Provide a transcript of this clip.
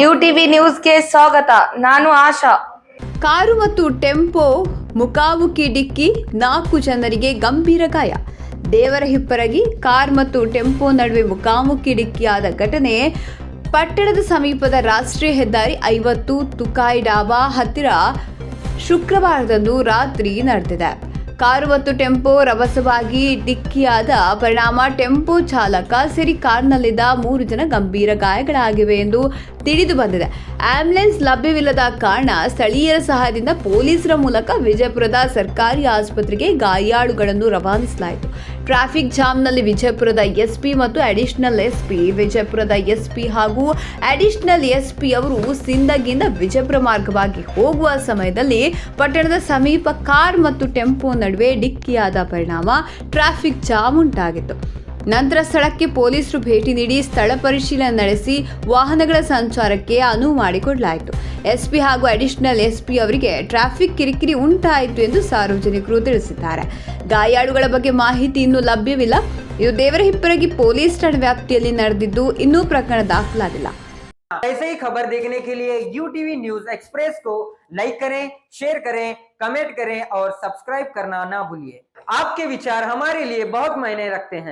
You TV ನ್ಯೂಸ್ಗೆ ಸ್ವಾಗತ. ನಾನು ಆಶಾ. ಕಾರು ಮತ್ತು ಟೆಂಪೋ, ಮುಖಾಮುಖಿ ಡಿಕ್ಕಿ, ನಾಲ್ಕು ಜನರಿಗೆ ಗಂಭೀರ ಗಾಯ. ದೇವರ ಹಿಪ್ಪರಗಿ, ಕಾರ್ ಮತ್ತು ಟೆಂಪೋ ನಡುವೆ ಮುಖಾಮುಖಿ ಡಿಕ್ಕಿಯಾದ ಘಟನೆ ಪಟ್ಟಣದ ಸಮೀಪದ ರಾಷ್ಟ್ರೀಯ ಹೆದ್ದಾರಿ ಐವತ್ತು ತುಕಾಯಿ ಡಾಬಾ ಹತ್ತಿರ ಶುಕ್ರವಾರದಂದು ರಾತ್ರಿ ನಡೆದಿದೆ. ಕಾರು ಮತ್ತು ಟೆಂಪೋ ರಭಸವಾಗಿ ಡಿಕ್ಕಿಯಾದ ಪರಿಣಾಮ, ಟೆಂಪೋ ಚಾಲಕ ಸಿರಿ ಕಾರ್ನಲ್ಲಿದ್ದ ಮೂರು ಜನ ಗಂಭೀರ ಗಾಯಗಳಾಗಿವೆ ಎಂದು ತಿಳಿದು ಬಂದಿದೆ. ಆಂಬ್ಯುಲೆನ್ಸ್ ಲಭ್ಯವಿಲ್ಲದ ಕಾರಣ ಸ್ಥಳೀಯರ ಸಹಾಯದಿಂದ ಪೊಲೀಸರ ಮೂಲಕ ವಿಜಯಪುರದ ಸರ್ಕಾರಿ ಆಸ್ಪತ್ರೆಗೆ ಗಾಯಾಳುಗಳನ್ನು ರವಾನಿಸಲಾಯಿತು. ಟ್ರಾಫಿಕ್ ಜಾಮ್ನಲ್ಲಿ ವಿಜಯಪುರದ ಎಸ್ಪಿ ಮತ್ತು ಅಡಿಷನಲ್ ಎಸ್ಪಿ, ವಿಜಯಪುರದ ಎಸ್ಪಿ ಹಾಗೂ ಅಡಿಷನಲ್ ಎಸ್ಪಿ ಅವರು ಸಿಂದಗಿಂದ ವಿಜಯಪುರ ಮಾರ್ಗವಾಗಿ ಹೋಗುವ ಸಮಯದಲ್ಲಿ ಪಟ್ಟಣದ ಸಮೀಪ ಕಾರ್ ಮತ್ತು ಟೆಂಪೋ ನಡುವೆ ಡಿಕ್ಕಿಯಾದ ಪರಿಣಾಮ, ಟ್ರಾಫಿಕ್ ಜಾಮ್ ಉಂಟಾಗಿತ್ತು. ನಂತರ ಸ್ಥಳಕ್ಕೆ ಪೊಲೀಸರು ಭೇಟಿ ನೀಡಿ ಸ್ಥಳ ಪರಿಶೀಲನೆ ನಡೆಸಿ ವಾಹನಗಳ ಸಂಚಾರಕ್ಕೆ ಅನುವು ಮಾಡಿಕೊಡಲಾಯಿತು ಎಸ್ಪಿ ಹಾಗೂ ಅಡಿಷನಲ್ ಎಸ್ಪಿ ಅವರಿಗೆ ಟ್ರಾಫಿಕ್ ಕಿರಿಕಿರಿ ಉಂಟಾಯಿತು ಎಂದು ಸಾರ್ವಜನಿಕರು ತಿಳಿಸಿದ್ದಾರೆ ಗಾಯಾಳುಗಳ ಬಗ್ಗೆ ಮಾಹಿತಿ ಇನ್ನೂ ಲಭ್ಯವಿಲ್ಲ ಇದು ದೇವರ ಹಿಪ್ಪರಗಿ ಪೊಲೀಸ್ ಠಾಣೆ ವ್ಯಾಪ್ತಿಯಲ್ಲಿ ನಡೆದಿದ್ದು ಇನ್ನೂ ಪ್ರಕರಣ ದಾಖಲಾಗಿಲ್ಲ ऐसे ही खबर देखने के लिए यू टीवी न्यूज एक्सप्रेस को लाइक करें शेयर करें कमेंट करें और सब्सक्राइब करना ना भूलिए आपके विचार हमारे लिए बहुत मायने रखते हैं